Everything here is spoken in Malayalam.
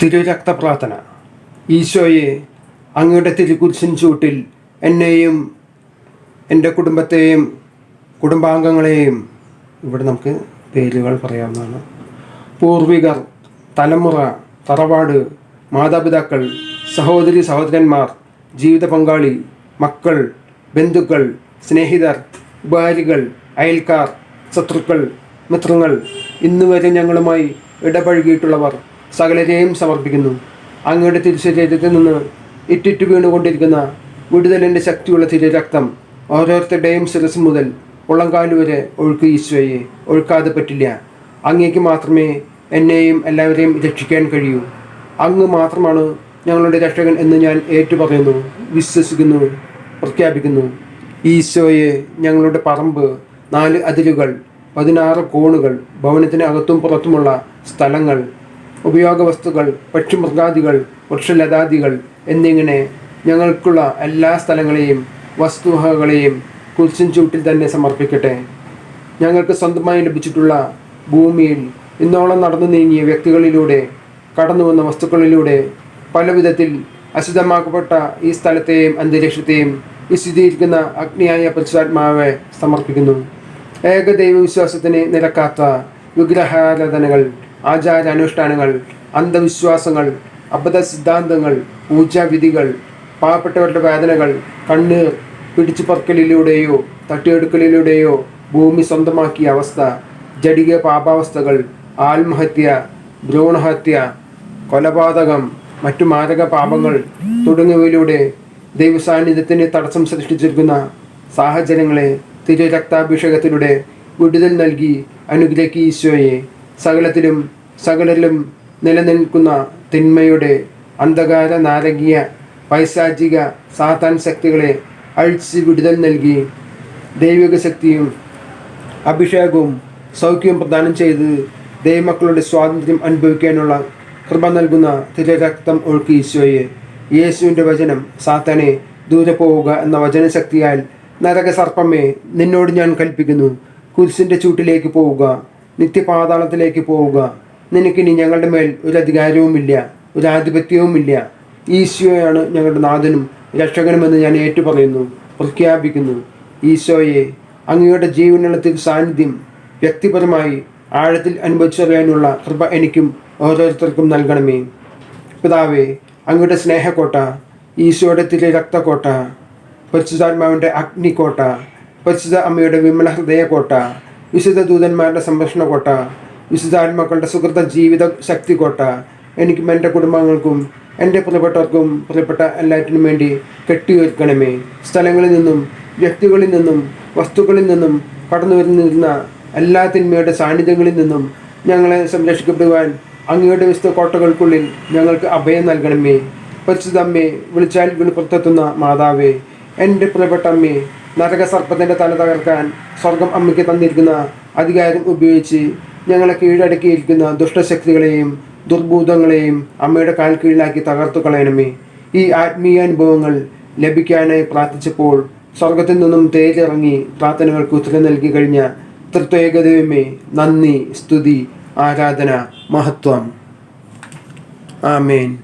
തിരുരക്ത പ്രാർത്ഥന ഈശോയെ അങ്ങയുടെ തിരുക്കുരിശിൻ ചൂട്ടിൽ എന്നെയും എന്റെ കുടുംബത്തെയും കുടുംബാംഗങ്ങളെയും ഇവിടെ നമുക്ക് പേരുകൾ പറയാവുന്നതാണ്. പൂർവികർ തലമുറ തറവാട് മാതാപിതാക്കൾ സഹോദരി സഹോദരന്മാർ ജീവിത പങ്കാളി മക്കൾ ബന്ധുക്കൾ സ്നേഹിതർ ഉപകാരികൾ അയൽക്കാർ ശത്രുക്കൾ മിത്രങ്ങൾ ഇന്നുവരെ ഞങ്ങളുമായി ഇടപഴകിയിട്ടുള്ളവർ സകലരെയും സമർപ്പിക്കുന്നു. അങ്ങയുടെ തിരുശരീരത്തിൽ നിന്ന് ഇറ്റിറ്റ് വീണുകൊണ്ടിരിക്കുന്ന വിടുതലിന്റെ ശക്തിയുള്ള തിരുരക്തം ഓരോരുത്തരുടെയും ശിരസ് മുതൽ ഉള്ളംകാലു വരെ ഒഴുക്ക് ഈശോയെ ഒഴുക്കാതെ പറ്റില്ല. അങ്ങേക്ക് മാത്രമേ എന്നെയും എല്ലാവരെയും രക്ഷിക്കാൻ കഴിയൂ. അങ്ങ് മാത്രമാണ് ഞങ്ങളുടെ രക്ഷകൻ എന്ന് ഞാൻ ഏറ്റുപറയുന്നു വിശ്വസിക്കുന്നു പ്രഖ്യാപിക്കുന്നു. ഈശോയെ ഞങ്ങളുടെ പറമ്പ് നാല് അതിരുകൾ പതിനാറ് കോണുകൾ ഭവനത്തിന് അകത്തും പുറത്തുമുള്ള സ്ഥലങ്ങൾ ഉപയോഗ വസ്തുക്കൾ പക്ഷിമൃഗാദികൾ വൃക്ഷലതാദികൾ എന്നിങ്ങനെ ഞങ്ങൾക്കുള്ള എല്ലാ സ്ഥലങ്ങളെയും വസ്തുവകകളെയും കുരിശിൻ ചൂട്ടിൽ തന്നെ സമർപ്പിക്കട്ടെ. ഞങ്ങൾക്ക് സ്വന്തമായി ലഭിച്ചിട്ടുള്ള ഭൂമിയിൽ ഇന്നോളം നടന്നു നീങ്ങിയ വ്യക്തികളിലൂടെ കടന്നു വന്ന വസ്തുക്കളിലൂടെ പല വിധത്തിൽ അശുദ്ധമാക്കപ്പെട്ട ഈ സ്ഥലത്തെയും അന്തരീക്ഷത്തെയും വിശുദ്ധീകരിക്കുന്ന അഗ്നിയായ പരിശുദ്ധാത്മാവെ സമർപ്പിക്കുന്നു. ഏകദൈവ വിശ്വാസത്തിന് നിരക്കാത്ത വിഗ്രഹാരാധനകൾ ആചാരാനുഷ്ഠാനങ്ങൾ അന്ധവിശ്വാസങ്ങൾ അബദ്ധ സിദ്ധാന്തങ്ങൾ പൂജാവിധികൾ പാവപ്പെട്ടവരുടെ വേദനകൾ കണ്ണ് പിടിച്ചു പറക്കലിലൂടെയോ തട്ടിയെടുക്കലിലൂടെയോ ഭൂമി സ്വന്തമാക്കിയ അവസ്ഥ ജടിക പാപാവസ്ഥകൾ ആത്മഹത്യ ഭ്രൂണഹത്യ കൊലപാതകം മറ്റു മാരക പാപങ്ങൾ തുടങ്ങിയവയിലൂടെ ദൈവസാന്നിധ്യത്തിന് തടസ്സം സൃഷ്ടിച്ചിരിക്കുന്ന സാഹചര്യങ്ങളെ തിരുരക്താഭിഷേകത്തിലൂടെ വിടുതൽ നൽകി അനുഗ്രഹിക്കുക ഈശോയെ. സകലത്തിലും സകലരിലും നിലനിൽക്കുന്ന തിന്മയുടെ അന്ധകാര നാരകീയ പൈശാചിക സാത്താൻ ശക്തികളെ അഴിച്ച് വിടുതൽ നൽകി ദൈവിക ശക്തിയും അഭിഷേകവും സൗഖ്യവും പ്രദാനം ചെയ്ത് ദൈവമക്കളുടെ സ്വാതന്ത്ര്യം അനുഭവിക്കാനുള്ള കൃപ നൽകുന്ന തിരരക്തം ഒഴുക്കി ഈശോയെ. യേശുവിന്റെ വചനം സാത്താനെ ദൂരെ പോവുക എന്ന വചനശക്തിയാൽ നരകസർപ്പമേ നിന്നോട് ഞാൻ കൽപ്പിക്കുന്നു. കുരിശിന്റെ ചൂട്ടിലേക്ക് പോവുക. നിത്യപാതാളത്തിലേക്ക് പോവുക. നിനക്കിനി ഞങ്ങളുടെ മേൽ ഒരു അധികാരവുമില്ല ഒരു ആധിപത്യവുമില്ല. ഈശോയാണ് ഞങ്ങളുടെ നാഥനും രക്ഷകനുമെന്ന് ഞാൻ ഏറ്റുപറയുന്നു പ്രഖ്യാപിക്കുന്നു. ഈശോയെ അങ്ങയുടെ ജീവനത്തിൽ സാന്നിധ്യം വ്യക്തിപരമായി ആഴത്തിൽ അനുഭവിച്ചറിയാനുള്ള കൃപ എനിക്കും ഓരോരുത്തർക്കും നൽകണമേ. പിതാവേ അങ്ങയുടെ സ്നേഹക്കോട്ട ഈശോയുടെ തിരി രക്തക്കോട്ട പരിശുദ്ധാത്മാവിന്റെ അഗ്നിക്കോട്ട പരിശുദ്ധ അമ്മയുടെ വിമല ഹൃദയക്കോട്ട വിശുദ്ധ ദൂതന്മാരുടെ സംരക്ഷണ കോട്ട വിശുദ്ധാത്മാക്കളുടെ സുഹൃത്ത ജീവിത ശക്തി കോട്ട എനിക്കും എന്റെ കുടുംബാംഗങ്ങൾക്കും എന്റെ പ്രിയപ്പെട്ടവർക്കും പ്രിയപ്പെട്ട എല്ലാറ്റിനും വേണ്ടി കെട്ടിയൊരുക്കണമേ. സ്ഥലങ്ങളിൽ നിന്നും വ്യക്തികളിൽ നിന്നും വസ്തുക്കളിൽ നിന്നും കടന്നു വരുന്നിരുന്ന എല്ലാ തിന്മയുടെ സാന്നിധ്യങ്ങളിൽ നിന്നും ഞങ്ങളെ സംരക്ഷിക്കപ്പെടുവാൻ അങ്ങയുടെ വിശുദ്ധ കോട്ടകൾക്കുള്ളിൽ ഞങ്ങൾക്ക് അഭയം നൽകണമേ. പരിശുദ്ധമ്മേ വിളിച്ചാൽ വിളിപ്പുറത്തെത്തുന്ന മാതാവേ എന്റെ പ്രിയപ്പെട്ട അമ്മേ നരകസർപ്പത്തിന്റെ തല തകർക്കാൻ സ്വർഗം അമ്മയ്ക്ക് തന്നിരിക്കുന്ന അധികാരം ഉപയോഗിച്ച് ഞങ്ങളെ കീഴടക്കിയിരിക്കുന്ന ദുഷ്ടശക്തികളെയും ദുർഭൂതങ്ങളെയും അമ്മയുടെ കാൽ കീഴിലാക്കി തകർത്തു കളയണമേ. ഈ ആത്മീയ അനുഭവങ്ങൾ ലഭിക്കാനായി പ്രാർത്ഥിച്ചപ്പോൾ സ്വർഗത്തിൽ നിന്നും തേരിറങ്ങി പ്രാർത്ഥനകൾക്ക് ഉത്തരം നൽകി കഴിഞ്ഞ തൃത്വേകദൈവമേ നന്ദി സ്തുതി ആരാധന മഹത്വം. ആമേൻ.